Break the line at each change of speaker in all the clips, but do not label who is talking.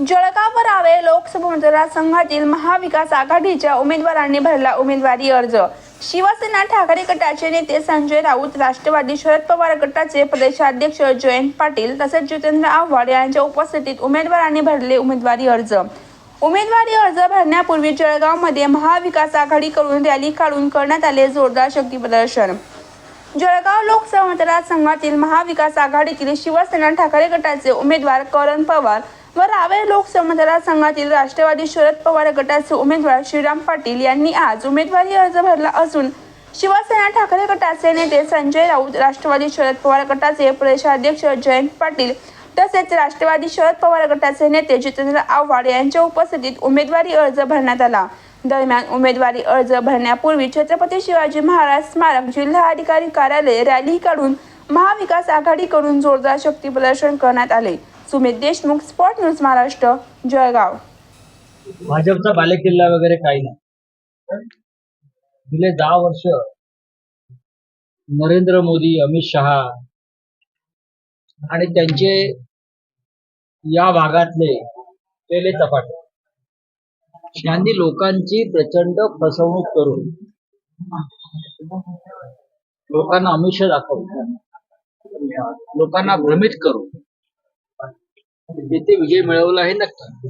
जळगाव रावे लोकसभा मतदारसंघातील महाविकास आघाडीच्या उमेदवारांनी भरला उमेदवारी अर्ज. शिवसेना ठाकरे गटाचे नेते संजय राऊत राष्ट्रवादी शरद पवार गटाचे प्रदेशाध्यक्ष जयंत पाटील तसेच जितेंद्र आव्हाड यांच्या उपस्थितीत उमेदवारांनी भरले उमेदवारी अर्ज. उमेदवारी अर्ज भरण्यापूर्वी जळगावमध्ये महाविकास आघाडीकडून रॅली काढून करण्यात आले जोरदार शक्ती प्रदर्शन. जळगाव लोकसभा मतदारसंघातील महाविकास आघाडीतील शिवसेना ठाकरे गटाचे उमेदवार करण पवार व रावेर लोकसभा मतदारसंघातील राष्ट्रवादी शरद पवार गटाचे उमेदवार श्रीराम पाटील यांनी आज उमेदवारी अर्ज भरला असून शिवसेना ठाकरे गटाचे नेते संजय राऊत राष्ट्रवादी शरद पवार गटाचे प्रदेशाध्यक्ष जयंत पाटील तसेच राष्ट्रवादी शरद पवार गटाचे नेते जितेंद्र आव्हाड यांच्या उपस्थितीत उमेदवारी अर्ज भरण्यात आला. दरम्यान उमेदवारी अर्ज भरण्यापूर्वी छत्रपती शिवाजी महाराज स्मारक जिल्हा अधिकारी कार्यालय रॅली काढून महाविकास आघाडीकडून जोरदार शक्ती प्रदर्शन करण्यात आले. Sumit Deshmukh spot news Maharashtra Jalgaon.
भाजपचा बालेकिल्ला वगैरे काही नाही. गेले दहा वर्ष नरेंद्र मोदी अमित शहा आणि त्यांचे या भागातले केले चपाटे. यांनी लोकांची प्रचंड फसवणूक करून लोकांना अमिष दाखवून लोकांना भ्रमित करून जिथे विजय मिळवला आहे नक्की.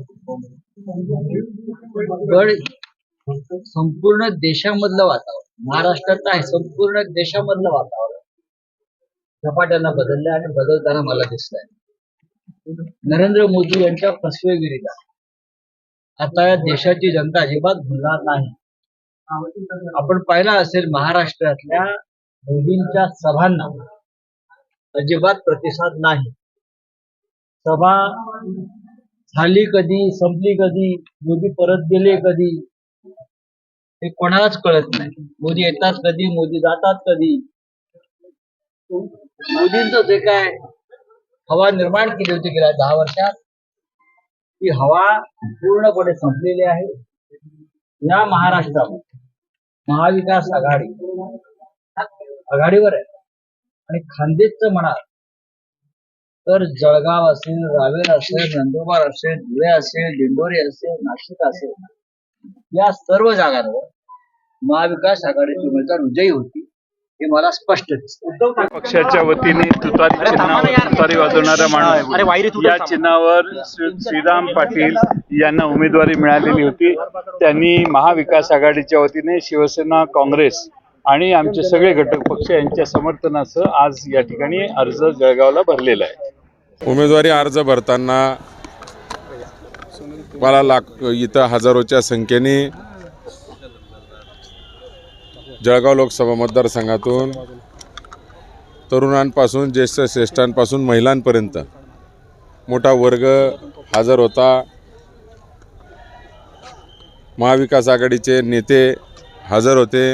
पण संपूर्ण देशामधलं वातावरण महाराष्ट्रात नाही संपूर्ण देशामधलं वातावरण झपाट्यानं बदललं आणि बदलताना मला दिसत आहे नरेंद्र मोदी यांच्या फसवेगिरीला आता या देशाची जनता अजिबात भुलणार नाही. आपण पाहिला असेल महाराष्ट्रातल्या मोदींच्या सभांना अजिबात प्रतिसाद नाही. सभा झाली कधी संपली कधी मोदी परत गेले कधी हे कोणालाच कळत नाही. मोदी येतात कधी मोदी जातात कधी. मोदींच जे काय हवा निर्माण केली होती गेल्या दहा वर्षात ती हवा पूर्णपणे संपलेली आहे. या महाराष्ट्रात महाविकास आघाडी आघाडीवर आहे. आणि खानदेशचं म्हणाल तर जळगाव असेल रावेर असेल नंदुरबार असेल धुळे असेल दिंडोरी असेल नाशिक असेल या सर्व जागांवर महाविकास आघाडीची उमेदवार विजयी होती हे मला स्पष्ट दिसतं.
पक्षाच्या वतीने तुतारी चिन्हावर तुतारी वाजवणारा माणूस या चिन्हावर श्री- श्रीराम पाटील यांना उमेदवारी मिळालेली होती. त्यांनी महाविकास आघाडीच्या वतीने शिवसेना काँग्रेस आणि आमचे सगळे घटक पक्ष यांच्या समर्थनासह आज या ठिकाणी अर्ज जळगावला भरलेला आहे.
उमेदवारी अर्ज भरताना मला लाख इथं हजारोच्या संख्येने जळगाव लोकसभा मतदारसंघातून तरुणांपासून ज्येष्ठ श्रेष्ठांपासून महिलांपर्यंत मोठा वर्ग हजर होता. महाविकास आघाडीचे नेते हजर होते.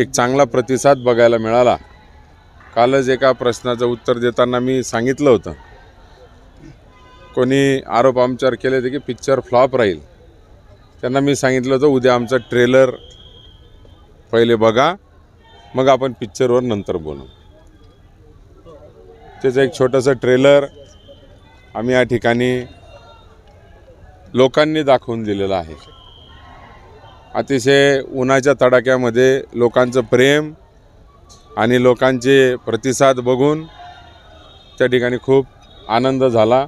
एक चांगला प्रतिसाद बघायला मिळाला. कालच एका प्रश्नाचं उत्तर देताना मी सांगितलं होतं. कोणी आरोप आमच्यावर केले होते की पिक्चर फ्लॉप राहील. त्यांना मी सांगितलं होतं उद्या आमचं ट्रेलर पहिले बघा मग आपण पिक्चरवर नंतर बोलू. त्याचं एक छोटंसं ट्रेलर आम्ही या ठिकाणी लोकांनी दाखवून दिलेलं आहे. अतिशय उन्हाच्या तडाक्यामध्ये लोकांचं प्रेम आणि लोकांचे प्रतिसाद बघून त्या ठिकाणी खूप आनंद झाला.